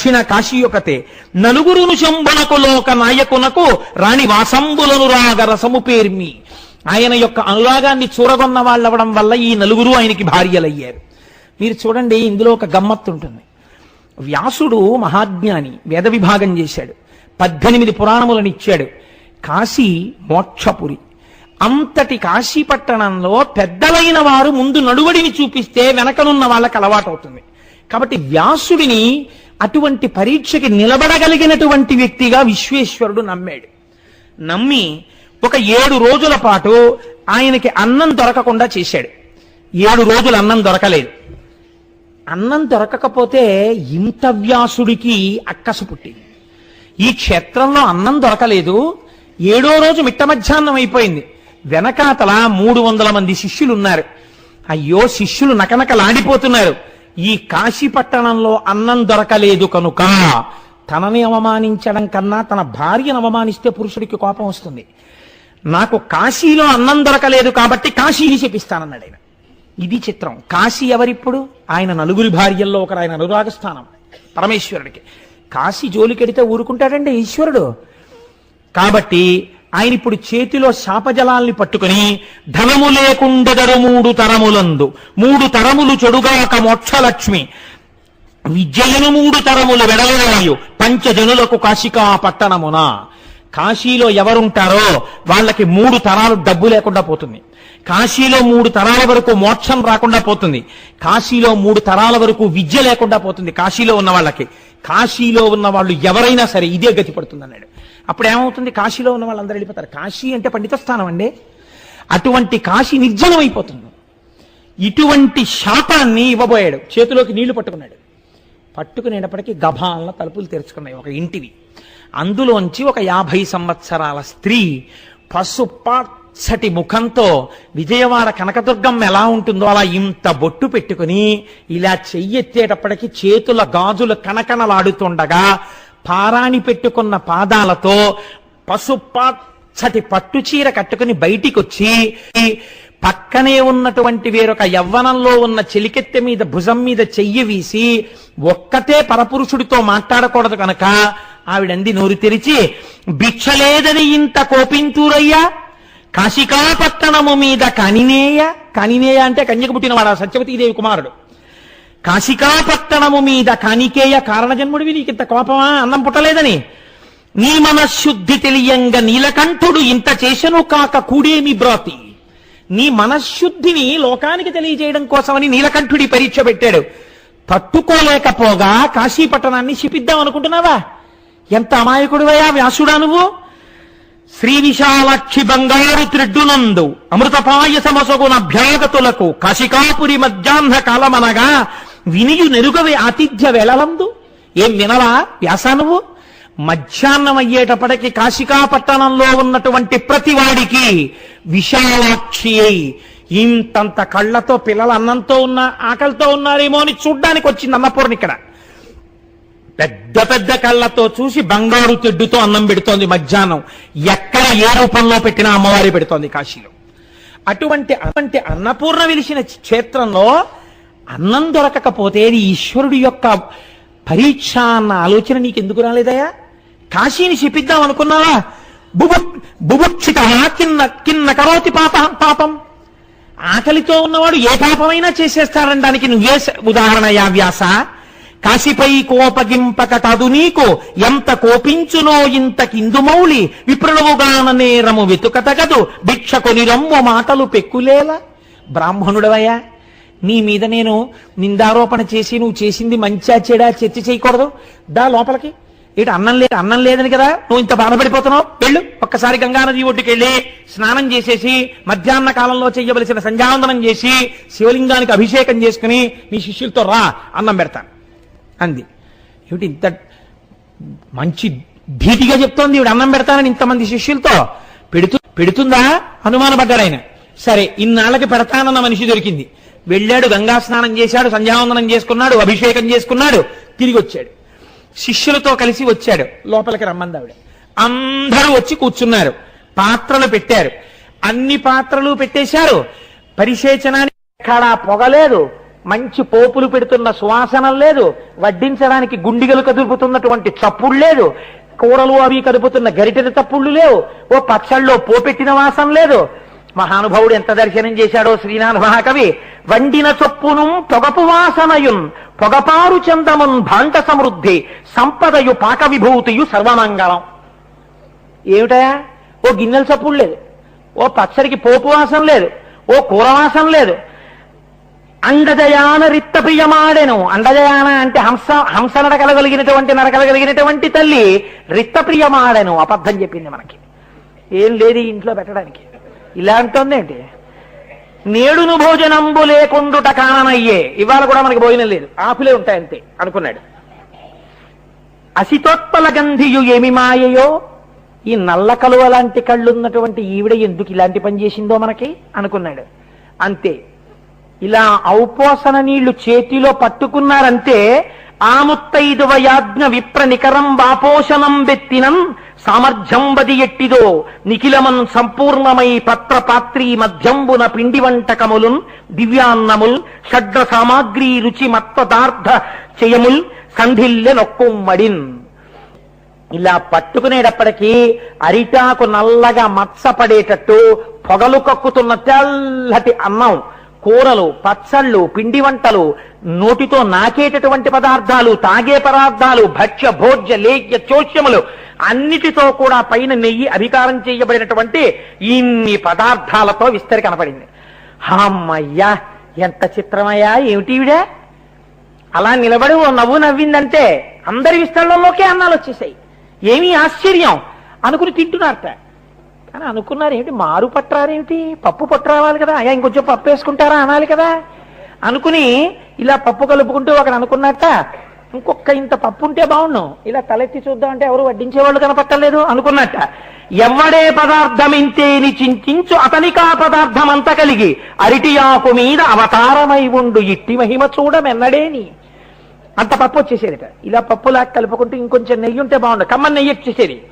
దక్షిణ కాశీయొకతే నలుగురును శంభునకు లోక నాయకునకు రాణి వాసంబులనురాగ రసము పేర్మి. ఆయన యొక్క అనురాగాన్ని చూరగొన్న వాళ్ళవడం వల్ల ఈ నలుగురు ఆయనకి భార్యలయ్యారు. మీరు చూడండి ఇందులో ఒక గమ్మత్తు ఉంటుంది వ్యాసుడు మహాజ్ఞాని వేద విభాగం చేశాడు. పద్దెనిమిది పురాణములను ఇచ్చాడు. కాశీ మోక్షపురి. అంతటి కాశీ పట్టణంలో పెద్దలైన వారు ముందు నడువడిని చూపిస్తే వెనకనున్న వాళ్ళకి అలవాటు అవుతుంది కాబట్టి వ్యాసుడిని అటువంటి పరీక్షకి నిలబడగలిగినటువంటి వ్యక్తిగా విశ్వేశ్వరుడు నమ్మాడు. నమ్మి ఒక ఏడు రోజుల పాటు ఆయనకి అన్నం దొరకకుండా చేశాడు. ఏడు రోజులు అన్నం దొరకలేదు. అన్నం దొరకకపోతే ఇంత వ్యాసుడికి అక్కసు పుట్టింది. ఈ క్షేత్రంలో అన్నం దొరకలేదు. ఏడో రోజు మిట్ట మధ్యాహ్నం అయిపోయింది. వెనకాతల మూడు వందల మంది శిష్యులు ఉన్నారు అయ్యో శిష్యులు నకనకలాడిపోతున్నారు. ఈ కాశీ పట్టణంలో అన్నం దొరకలేదు కనుక తనని అవమానించడం కన్నా తన భార్యను అవమానిస్తే పురుషుడికి కోపం వస్తుంది. నాకు కాశీలో అన్నం దొరకలేదు కాబట్టి కాశీని చెప్పిస్తానన్నాడు ఆయన. ఇది చిత్రం. కాశీ ఎవరిప్పుడు? ఆయన నలుగురి భార్యల్లో ఒకరు ఆయన అనురాగ స్థానం పరమేశ్వరుడికి. కాశీ జోలికెడితే ఊరుకుంటాడండి ఈశ్వరుడు. కాబట్టి ఆయన ఇప్పుడు చేతిలో శాపజలాల్ని పట్టుకుని ధనము లేకుండెదరు మూడు తరములందు. మూడు తరములు చెడుగాక మోక్షలక్ష్మి. విద్యలను మూడు తరములు వెడలరాయు పంచజనులకు కాశికా పట్టణమున. కాశీలో ఎవరుంటారో వాళ్ళకి మూడు తరాలు డబ్బు లేకుండా పోతుంది. కాశీలో మూడు తరాల వరకు మోక్షం రాకుండా పోతుంది. కాశీలో మూడు తరాల వరకు విద్య లేకుండా పోతుంది కాశీలో ఉన్న వాళ్ళకి. కాశీలో ఉన్న వాళ్ళు ఎవరైనా సరే ఇదే గతి పడుతుంది అన్నాడు అప్పుడు ఏమవుతుంది కాశీలో ఉన్న వాళ్ళందరూ వెళ్ళిపోతారు. కాశీ అంటే పండిత స్థానం అండి. అటువంటి కాశీ నిర్జనం అయిపోతుంది ఇటువంటి శాపాన్ని ఇవ్వబోయాడు. చేతిలోకి నీళ్ళు పట్టుకున్నాడు. పట్టుకునేటప్పటికీ గభాలన తలుపులు తెరుచుకున్నాయి ఒక ఇంటివి. అందులోంచి ఒక యాభై సంవత్సరాల స్త్రీ పసుపచ్చటి ముఖంతో విజయవాడ కనకదుర్గం ఎలా ఉంటుందో అలా ఇంత బొట్టు పెట్టుకుని ఇలా చెయ్యెత్తేటప్పటికి చేతుల గాజులు కనకనలాడుతుండగా పారాణి పెట్టుకున్న పాదాలతో పసుపచ్చటి పట్టు చీర కట్టుకుని బయటికి వచ్చి పక్కనే ఉన్నటువంటి వేరొక యవ్వనంలో ఉన్న చెలికెత్తె మీద భుజం మీద చెయ్యి వీసి ఒక్కతే పరపురుషుడితో మాట్లాడకూడదు కనుక ఆవిడంది నోరు తెరిచి భిక్షలేదని ఇంత కోపింతూరయ్యా? కాశికాపట్టణము మీద కనినేయ? కనినేయ అంటే కన్యకు పుట్టినవాడు? ఆ సత్యవతీదేవి కుమారుడు. కాశికాపట్టణము మీద కానికేయ కారణజన్ముడివి నీకు ఇంత కోపమా? అన్నం పుట్టలేదని. నీ మనశ్శుద్ధి తెలియంగ నీలకంఠుడు ఇంత చేసను కాక కూడేమి బ్రాతి? నీ మనశ్శుద్ధిని లోకానికి తెలియజేయడం కోసమని నీలకంఠుడి పరీక్ష పెట్టాడు. తట్టుకోలేకపోగా కాశీ పట్టణాన్ని శిపిద్దాం అనుకుంటున్నావా? ఎంత అమాయకుడివయా వ్యాసుడా నువ్వు? శ్రీ విశాలక్షి బంగారు త్రిడ్డునందు అమృతపాయసమసగున భ్యాగతులకు కాశికాపురి మధ్యాహ్న కాలమనగా వినియు నెరుగవే ఆతిథ్య వేళలందు ఏం వినవా వ్యాసా నువ్వు? మధ్యాహ్నం అయ్యేటప్పటికి కాశికా పట్టణంలో ఉన్నటువంటి ప్రతి వాడికి విశాలాక్షి అయి ఇంతంత కళ్ళతో పిల్లలు అన్నంతో ఉన్న ఆకలితో ఉన్నారేమో అని చూడ్డానికి వచ్చింది అన్నపూర్ణ ఇక్కడ. పెద్ద పెద్ద కళ్ళతో చూసి బంగారు తెడ్డుతో అన్నం పెడుతోంది మధ్యాహ్నం. ఎక్కడ ఏ రూపంలో పెట్టినా అమ్మవారి పెడుతోంది కాశీలో. అటువంటి అటువంటి అన్నపూర్ణ వెలిసిన క్షేత్రంలో అన్నం దొరకకపోతే అది ఈశ్వరుడి యొక్క పరీక్ష అన్న ఆలోచన నీకు ఎందుకు రాలేదయా కాశీని చెప్పిద్దాం అనుకున్నావా? బుభు బుభుక్షిత కిన్న కిన్న కరోతి పాప పాపం. ఆకలితో ఉన్నవాడు ఏ పాపమైనా చేసేస్తాడనడానికి నువ్వే ఉదాహరణ యా వ్యాస. కాశీపై కోపగింపక తదు నీకు. ఎంత కోపించునో ఇంత కిందుమౌలి విప్రణవుగాన నేరము వెతుకతగదు. భిక్ష కొని రమ్ము మాటలు పెక్కులేలా. బ్రాహ్మణుడవయ్యా నీ మీద నేను నిందారోపణ చేసి నువ్వు చేసింది మంచా చెడా చర్చ చేయకూడదు. దా లోపలికి. ఇటు అన్నం లేదు అన్నం లేదని కదా? నువ్వు ఇంత బాధపడిపోతున్నావు? వెళ్ళు. ఒక్కసారి గంగానది ఒడ్డుకి వెళ్ళి స్నానం చేసేసి మధ్యాహ్న కాలంలో చెయ్యవలసిన సంధ్యావందనం చేసి శివలింగానికి అభిషేకం చేసుకుని నీ శిష్యులతో రా అన్నం పెడతాను అంది. ఏమిటి ఇంత మంచి ధీటిగా చెప్తోంది? ఇవిడ అన్నం పెడతానని ఇంతమంది శిష్యులతో? పెడుతు పెడుతుందా? అనుమానపడ్డాడు ఆయన సరే ఇన్నాళ్ళకి పెడతానన్న మనిషి దొరికింది. వెళ్ళాడు గంగా స్నానం చేశాడు సంధ్యావందనం చేసుకున్నాడు అభిషేకం చేసుకున్నాడు తిరిగి వచ్చాడు. శిష్యులతో కలిసి వచ్చాడు లోపలికి రమ్మంది ఆవిడ. అందరూ వచ్చి కూర్చున్నారు పాత్రలు పెట్టారు. అన్ని పాత్రలు పెట్టేశారు. పరిశేచనానికి ఎక్కడా పొగలేదు మంచి పోపులు పెడుతున్న సువాసనం లేదు వడ్డించడానికి గుండిగలు కదుపుతున్నటువంటి చప్పుడు లేదు కూరలు అవి కదుపుతున్న గరిటెల తప్పుళ్ళు లేవు ఓ పచ్చళ్ళలో పోపెట్టిన వాసన లేదు. మహానుభావుడు ఎంత దర్శనం చేశాడో శ్రీనాథ మహాకవి? వండిన చొప్పును పొగపు వాసనయున్ పొగపారు చందమున్ భాండ సమృద్ధి సంపదయు పాక విభూతియు సర్వమంగళం. ఏమిటయా? ఓ గిన్నెల చప్పుడు లేదు. ఓ పచ్చడికి పోపు వాసన లేదు. ఓ కూర వాసన లేదు. అండజయాన రిత్త ప్రియమాడెను అండజయాన అంటే హంస హంస నడకలగలిగినటువంటి నడకలగలిగినటువంటి తల్లి రిత్త ప్రియమాడెను అబద్ధం చెప్పింది మనకి. ఏం లేదు ఇంట్లో పెట్టడానికి. ఇలా అంటుందేంటి నేడును భోజనంబు లేకుండుట కాననయ్యే ఇవాళ కూడా మనకి భోజనం లేదు. ఆకులే ఉంటాయంతే అనుకున్నాడు. అసితోత్పల గంధియు ఏమి మాయయో? ఈ నల్ల కలువ లాంటి కళ్ళున్నటువంటి ఈవిడ ఎందుకు ఇలాంటి పని చేసిందో మనకి? అనుకున్నాడు. అంతే. ఇలా ఔపోసన నీళ్ళు చేతిలో పట్టుకున్నారంటే ఆముత్తైదువ యాజ్ఞ విప్ర నికరం వాపోషణం బెత్తినం సామర్థ్యం బది ఎట్టిదో నిఖిలమన్ సంపూర్ణమై పత్ర పాత్రీ మధ్యంబున పిండి వంటకములున్ దివ్యాన్నముల్ షడ్ర సామాగ్రి రుచి మత్పదార్థ చేయముల్ సంధిల్లె నొక్కుమ్మడిన్ ఇలా పట్టుకునేటప్పటికీ అరిటాకు నల్లగా మచ్చపడేటట్టు పొగలు కక్కుతున్న తెల్లటి అన్నం కూరలు పచ్చళ్ళు పిండి వంటలు నోటితో నాకేటటువంటి పదార్థాలు తాగే పదార్థాలు భక్ష్య భోజ్య లేఖ్య చోష్యములు అన్నిటితో కూడా పైన నెయ్యి అధికారం చేయబడినటువంటి ఇన్ని పదార్థాలతో విస్తరి కనపడింది. హమ్మయ్యా ఎంత చిత్రమయ్యా ఏమిటివిడే అలా నిలబడి ఓ నవ్వు నవ్విందంటే అందరి విస్తరణలోకే అన్నాలు వచ్చేసాయి. ఏమీ ఆశ్చర్యం అనుకుని తింటున్నారట. కానీ అనుకున్నారు ఏమిటి? మారు పట్టారేమిటి పప్పు పట్టరావాలి కదా. అయ్యా ఇంకొంచెం పప్పు వేసుకుంటారా? అనాలి కదా. అనుకుని ఇలా పప్పు కలుపుకుంటూ ఒకడు అనుకున్నట్ట ఇంకొక ఇంత పప్పు ఉంటే బాగుండు. ఇలా తలెత్తి చూద్దాం అంటే ఎవరు వడ్డించేవాళ్ళు కనపట్టలేదు అనుకున్నట్ట. ఎవడే పదార్థం ఇంతేని చింతించు అతనికా పదార్థం అంత కలిగి అరిటియాకు మీద అవతారమై ఉండు. ఇట్టి మహిమ చూడమెన్నడేని అంత పప్పు వచ్చేసేదిట. ఇలా పప్పులా కలుపుకుంటూ ఇంకొంచెం నెయ్యి ఉంటే బాగుండు. కమ్మ నెయ్యి వచ్చేసేది.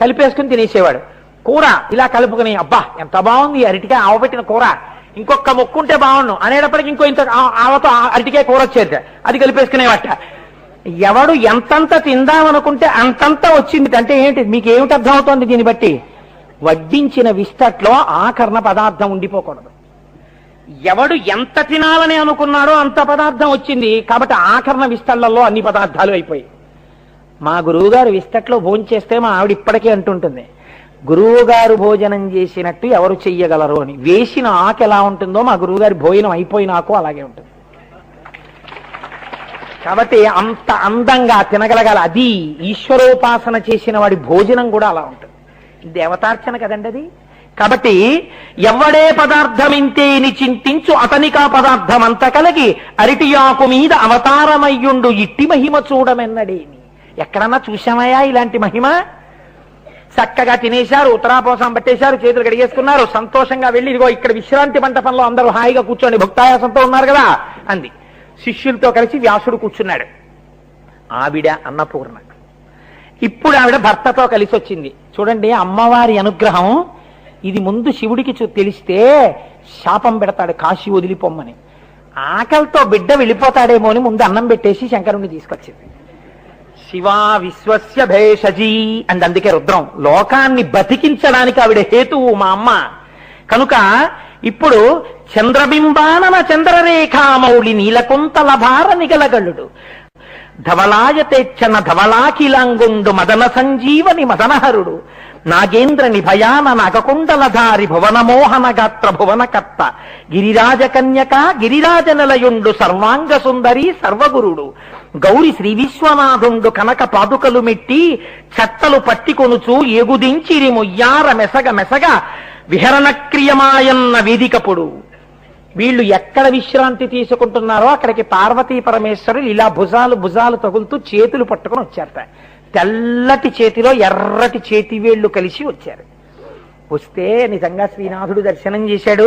కలిపేసుకుని తినేసేవాడు. కూర ఇలా కలుపుకుని అబ్బా ఎంత బాగుంది అరటికాయ ఆవపెట్టిన కూర. ఇంకొక మొక్కుంటే బాగుండు. అనేటప్పటికి ఇంకో ఇంత ఆవతో ఆ అరటికాయ కూర వచ్చేది. అది కలిపేసుకునేవట ఎవడు ఎంతంత తిందామనుకుంటే అంతంత వచ్చింది. అంటే ఏంటి? మీకు ఏమిటి అర్థమవుతోంది దీన్ని బట్టి? వడ్డించిన విస్తట్లో ఆకరణ పదార్థం ఉండిపోకూడదు. ఎవడు ఎంత తినాలని అనుకున్నాడో అంత పదార్థం వచ్చింది. కాబట్టి ఆకరణ విస్తళ్ళలో అన్ని పదార్థాలు అయిపోయాయి. మా గురువు గారు విస్తట్లో భోంచేస్తే మా ఆవిడ ఇప్పటికే అంటుంటుంది. గురువు గారు భోజనం చేసినట్టు ఎవరు చెయ్యగలరు అని. వేసిన ఆకు ఎలా ఉంటుందో మా గురువు గారి భోజనం అయిపోయినాకు అలాగే ఉంటుంది. కాబట్టి అంత అందంగా తినగలగాలి. అది ఈశ్వరోపాసన చేసిన వాడి భోజనం కూడా అలా ఉంటుంది. దేవతార్చన కదండి అది? కాబట్టి ఎవడే పదార్థం ఇంతేని చింతించు అతనికా పదార్థం అంత కలిగి అరిటియాకు మీద అవతారమయ్యుండు ఇట్టి మహిమ చూడమెన్నడేమి? ఎక్కడన్నా చూశామయ్యా ఇలాంటి మహిమ? చక్కగా తినేశారు ఉత్తరాపోసం పట్టేశారు చేతులు కడిగేసుకున్నారు. సంతోషంగా వెళ్ళి ఇదిగో ఇక్కడ విశ్రాంతి మంటపంలో అందరూ హాయిగా కూర్చోండి భక్తాయాసంతో ఉన్నారు కదా అంది. శిష్యులతో కలిసి వ్యాసుడు కూర్చున్నాడు. ఆవిడ అన్నపూర్ణ. ఇప్పుడు ఆవిడ భర్తతో కలిసి వచ్చింది. చూడండి అమ్మవారి అనుగ్రహం. ఇది ముందు శివుడికి చూ- తెలిస్తే శాపం పెడతాడు కాశీ వదిలిపోమ్మని. ఆకలితో బిడ్డ వెళ్ళిపోతాడేమో అని ముందు అన్నం పెట్టేసి శంకరుణ్ణి తీసుకొచ్చింది. శివా విశ్వస్య భేషజీ అండ్ అందుకే రుద్రం లోకాన్ని బతికించడానికి ఆవిడ హేతువు మా అమ్మ. కనుక ఇప్పుడు చంద్రబింబానన చంద్రరేఖామౌళి నీలకుంతల భార నిగలగలుడు ధవలాయతేచ్చన ధవలాఖిలాంగుండు మదన సంజీవని మదనహరుడు. నాగేంద్ర నిభయాన నాగకుండలధారి భువనమోహన గాత్ర భువనకర్త. గిరిరాజ కన్యక గిరిరాజనలయుండు సర్వాంగ సుందరి సర్వగురుడు. గౌరి శ్రీ విశ్వనాథుండు కనక పాదుకలు మెట్టి చెత్తలు పట్టికొనుచు ఎగుదించిరి ముయ్యార మెసగ మెసగ విహరణ క్రియమాయన్న వేదికపుడు వీళ్ళు ఎక్కడ విశ్రాంతి తీసుకుంటున్నారో అక్కడికి పార్వతీ పరమేశ్వరులు ఇలా భుజాలు భుజాలు తగులుతూ చేతులు పట్టుకొని వచ్చారట. తెల్లటి చేతిలో ఎర్రటి చేతి వేళ్ళు కలిసి వచ్చారు. వస్తే నిజంగా శ్రీనాథుడు దర్శనం చేశాడు.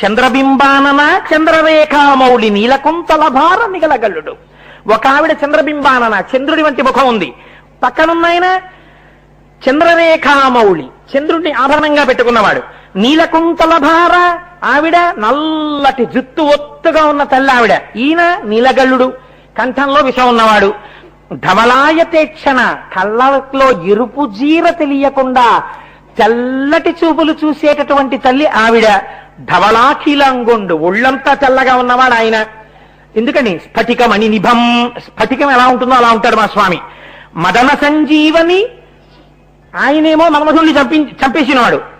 చంద్రబింబానన చంద్రరేఖామౌళి నీలకుంతల భార నిగలగల్లుడు ఒక ఆవిడ చంద్రబింబానన చంద్రుడి వంటి ముఖం ఉంది. పక్కనున్నాయన చంద్రరేఖామౌళి చంద్రుడిని ఆభరణంగా పెట్టుకున్నవాడు. నీలకుంతలధార ఆవిడ నల్లటి జుత్తు ఒత్తుగా ఉన్న తల్లి ఆవిడ ఈయన నీలగల్లుడు కంఠంలో విషం ఉన్నవాడు. ధవలాయతేక్షణ కళ్ళలో ఎరుపు జీర తెలియకుండా తెల్లటి చూపులు చూసేటటువంటి తల్లి ఆవిడ. ధవళాఖిలంగుండు. ఒళ్ళంతా తెల్లగా ఉన్నవాడు ఆయన. ఎందుకని? స్ఫటికమణి నిభం. స్ఫటికం ఎలా ఉంటుందో అలా ఉంటాడు మా స్వామి. మదన సంజీవని ఆయనేమో మన్మధుణ్ణి చంపి చంపేసినవాడు.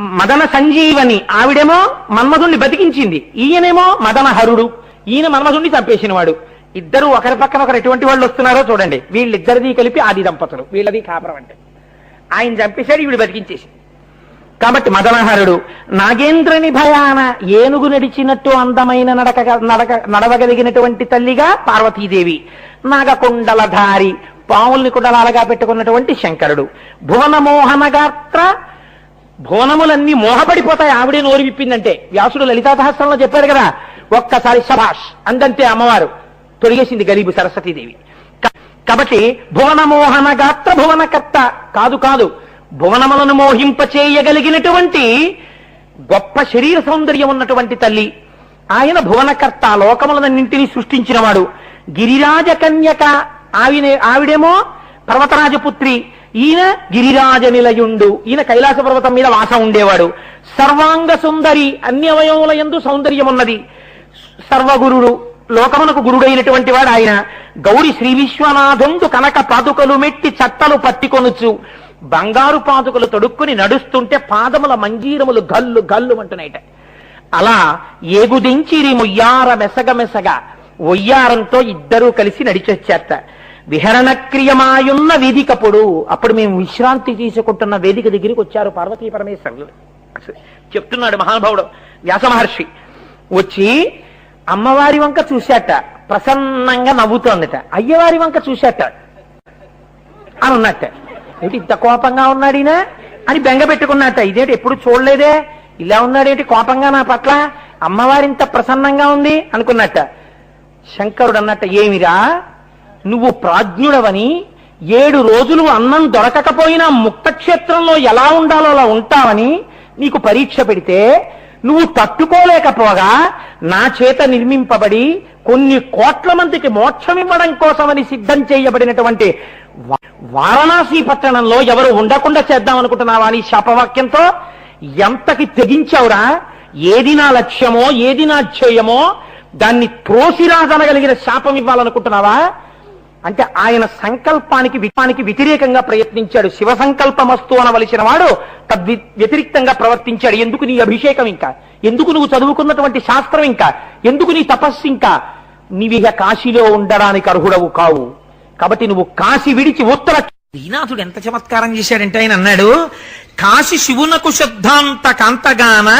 మదన సంజీవని ఆవిడేమో మన్మధుణ్ణి బతికించింది. ఈయనేమో మదన హరుడు ఈయన మన్మధుణ్ణి చంపేసినవాడు. ఇద్దరు ఒకరి పక్కన ఒకరు ఎటువంటి వాళ్ళు వస్తున్నారో చూడండి. వీళ్ళిద్దరిది కలిపి ఆది దంపతులు. వీళ్ళది కాపురం అంటే. ఆయన చంపేశాడు ఈవిడు బతికించేసి కాబట్టి మదనహరుడు నాగేంద్రని భయాన ఏనుగు నడిచినట్టు అందమైన నడక నడక నడవగలిగినటువంటి తల్లిగా పార్వతీదేవి నాగకుండలధారి పావుల్ని కుండలాలుగా పెట్టుకున్నటువంటి శంకరుడు భువన మోహన గాత్ర భువనములన్నీ మోహపడిపోతాయి. ఆవిడే నోరు విప్పిందంటే. వ్యాసుడు లలితాసహస్రంలో చెప్పారు కదా ఒక్కసారి సభాష్ అందంతే అమ్మవారు. తొలగేసింది గరీబు సరస్వతీదేవి. కాబట్టి భువనమోహన గాత్ర భువనకర్త కాదు కాదు భువనములను మోహింపచేయగలిగినటువంటి గొప్ప శరీర సౌందర్యం ఉన్నటువంటి తల్లి. ఆయన భువనకర్త లోకములన్నింటినీ సృష్టించినవాడు. గిరిరాజ కన్యక ఆవినే ఆవిడేమో పర్వతరాజపుత్రి. ఈయన గిరిరాజ నిలయుండు ఈయన కైలాస పర్వతం మీద వాసం ఉండేవాడు. సర్వాంగ సుందరి అన్ని అవయవముల యందు సౌందర్యం ఉన్నది సర్వగురుడు లోకమునకు గురుడైనటువంటి వాడు ఆయన. గౌరి శ్రీ విశ్వనాథందు కనక పాదుకలు మెట్టి చట్టలు పట్టికొనుచు బంగారు పాదుకలు తొడుక్కుని నడుస్తుంటే పాదముల మంజీరములు గల్లు గల్లు అంటున్నాయట. అలా ఏగుదించిరి ముయ్యార మెసగ మెసగ ఒయ్యారంతో ఇద్దరూ కలిసి నడిచొచ్చేస్తారు విహరణక్రియమాయున్న వేదికప్పుడు అప్పుడు మేము విశ్రాంతి తీసుకుంటున్న వేదిక దగ్గరికి వచ్చారు పార్వతీ పరమేశ్వరులు. చెప్తున్నాడు మహానుభావుడు వ్యాస మహర్షి. వచ్చి అమ్మవారి వంక చూశాట ప్రసన్నంగా నవ్వుతోందట. అయ్యవారి వంక చూశాట అని ఉన్నట్ట ఏంటి ఇంత కోపంగా ఉన్నాడినా అని బెంగ పెట్టుకున్నట్ట. ఇదేంటి ఎప్పుడు చూడలేదే? ఇలా ఉన్నాడేంటి కోపంగా నా పట్ల? అమ్మవారింత ప్రసన్నంగా ఉంది అనుకున్నట్ట. శంకరుడు అన్నట్ట ఏమిరా? నువ్వు ప్రాజ్ఞుడవని ఏడు రోజులు అన్నం దొరకకపోయినా ముక్తక్షేత్రంలో ఎలా ఉండాలో అలా ఉంటావని నీకు పరీక్ష పెడితే నువ్వు తట్టుకోలేకపోగా నా చేత నిర్మింపబడి కొన్ని కోట్ల మందికి మోక్షం ఇవ్వడం కోసమని సిద్ధం చేయబడినటువంటి వారణాసి పట్టణంలో ఎవరు ఉండకుండా చేద్దాం అనుకుంటున్నావా అని శాపవాక్యంతో ఎంతకి తెగించావురా? ఏది నా లక్ష్యమో ఏది నా ధ్యేయమో దాన్ని త్రోసిరాదనగలిగిన శాపం ఇవ్వాలనుకుంటున్నావా? అంటే ఆయన సంకల్పానికి విపానికి వ్యతిరేకంగా ప్రయత్నించాడు. శివ సంకల్పమస్తు అనవలసిన వాడు తద్వి వ్యతిరిక్తంగా ప్రవర్తించాడు. ఎందుకు నీ అభిషేకం ఇంకా? ఎందుకు నువ్వు చదువుకున్నటువంటి శాస్త్రం ఇంకా? ఎందుకు నీ తపస్సు ఇంకా? నీవిగ కాశీలో ఉండడానికి అర్హుడవు కావు. కాబట్టి నువ్వు కాశీ విడిచి ఉత్తర శ్రీనాథుడు ఎంత చమత్కారం చేశాడంటే ఆయన అన్నాడు కాశి శివునకు శబ్దాంత కాంతగాన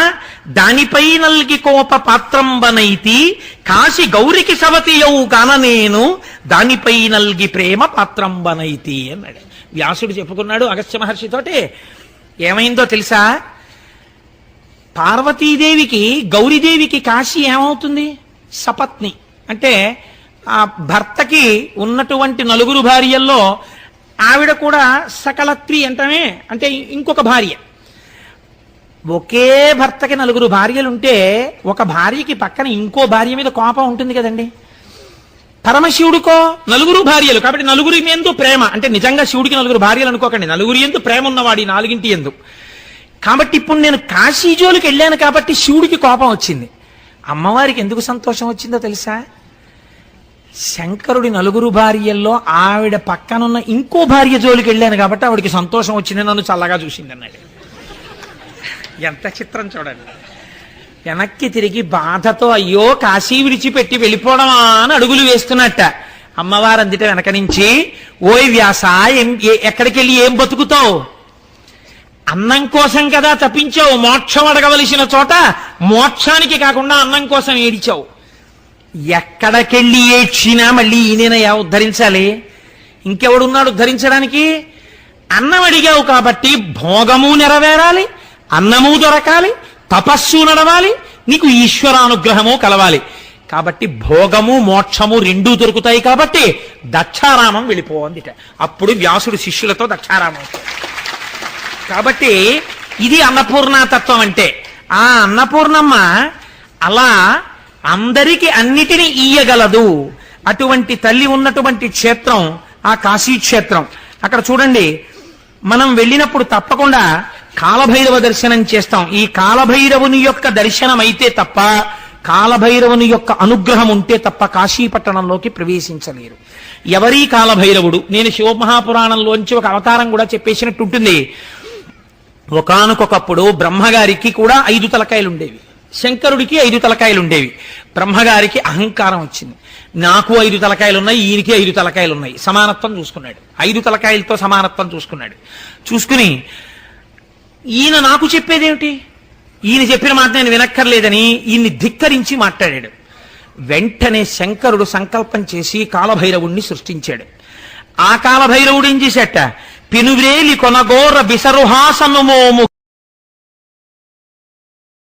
దానిపై నల్గి కోప పాత్రంబనైతి కాశి గౌరికి సవతియవు గాన నేను దానిపై నల్గి ప్రేమ పాత్రంబనైతి అన్నాడు. వ్యాసుడు చెప్పుకున్నాడు అగస్త్య మహర్షితోటి ఏమైందో తెలుసా? పార్వతీదేవికి గౌరీదేవికి కాశీ ఏమవుతుంది? సపత్ని. అంటే ఆ భర్తకి ఉన్నటువంటి నలుగురు భార్యల్లో ఆవిడ కూడా సకలత్రి అంటమే అంటే ఇంకొక భార్య. ఒకే భర్తకి నలుగురు భార్యలు ఉంటే ఒక భార్యకి పక్కన ఇంకో భార్య మీద కోపం ఉంటుంది కదండి. పరమశివుడికో నలుగురు భార్యలు కాబట్టి నలుగురి ఎందు ప్రేమ అంటే నిజంగా శివుడికి నలుగురు భార్యలు అనుకోకండి నలుగురి ఎందు ప్రేమ ఉన్నవాడి నాలుగింటి ఎందు. కాబట్టి ఇప్పుడు నేను కాశీజోలికి వెళ్ళాను కాబట్టి శివుడికి కోపం వచ్చింది. అమ్మవారికి ఎందుకు సంతోషం వచ్చిందో తెలుసా? శంకరుడి నలుగురు భార్యల్లో ఆవిడ పక్కనున్న ఇంకో భార్య జోలికి వెళ్ళాను కాబట్టి ఆవిడికి సంతోషం వచ్చింది నన్ను చల్లగా చూసింది అన్నాడు ఎంత చిత్రం చూడండి. వెనక్కి తిరిగి బాధతో అయ్యో కాశీ విడిచిపెట్టి వెళ్ళిపోవడమా అని అడుగులు వేస్తున్నట్ట. అమ్మవారు అందిట వెనక నుంచి ఓయ్ వ్యాస ఎక్కడికి వెళ్ళి ఏం బతుకుతావు? అన్నం కోసం కదా తప్పించావు మోక్షం అడగవలసిన చోట మోక్షానికి కాకుండా అన్నం కోసం ఏడిచావు. ఎక్కడికెళ్ళి ఏడ్చినా మళ్ళీ ఈయననయా ఉద్ధరించాలి? ఇంకెవడున్నాడు ఉద్ధరించడానికి? అన్నం అడిగావు కాబట్టి భోగము నెరవేరాలి అన్నము దొరకాలి తపస్సు నడవాలి నీకు ఈశ్వరానుగ్రహము కలవాలి. కాబట్టి భోగము మోక్షము రెండూ దొరుకుతాయి కాబట్టి దక్షారామం వెళ్ళిపోవందిట అప్పుడు వ్యాసుడు శిష్యులతో దక్షారామం కాబట్టి ఇది అన్నపూర్ణాతత్వం అంటే ఆ అన్నపూర్ణమ్మ అలా అందరికి అన్నిటినీ ఇయ్యగలదు అటువంటి తల్లి ఉన్నటువంటి క్షేత్రం ఆ కాశీ క్షేత్రం అక్కడ చూడండి మనం వెళ్ళినప్పుడు తప్పకుండా కాలభైరవ దర్శనం చేస్తాం. ఈ కాలభైరవుని యొక్క దర్శనం అయితే తప్ప కాలభైరవుని యొక్క అనుగ్రహం ఉంటే తప్ప కాశీపట్టణంలోకి ప్రవేశించలేరు. ఎవరీ కాలభైరవుడు నేను శివమహాపురాణంలోంచి ఒక అవతారం కూడా చెప్పేసినట్టు ఉంటుంది ఒకనకొకప్పుడు బ్రహ్మగారికి కూడా ఐదు తలకాయలు ఉండేవి శంకరుడికి ఐదు తలకాయలు ఉండేవి బ్రహ్మగారికి అహంకారం వచ్చింది. నాకు ఐదు తలకాయలు ఉన్నాయి ఈయనకి ఐదు తలకాయలు ఉన్నాయి సమానత్వం చూసుకున్నాడు. ఐదు తలకాయలతో సమానత్వం చూసుకున్నాడు. చూసుకుని ఈయన నాకు చెప్పేదేమిటి? ఈయన చెప్పిన మాట నేను వినక్కర్లేదని ఈయన్ని ధిక్కరించి మాట్లాడాడు. వెంటనే శంకరుడు సంకల్పం చేసి కాలభైరవుణ్ణి సృష్టించాడు. ఆ కాలభైరవుడు ఏం చేశాట? పినువేలి కొనగోర విసరుహాసనుమోము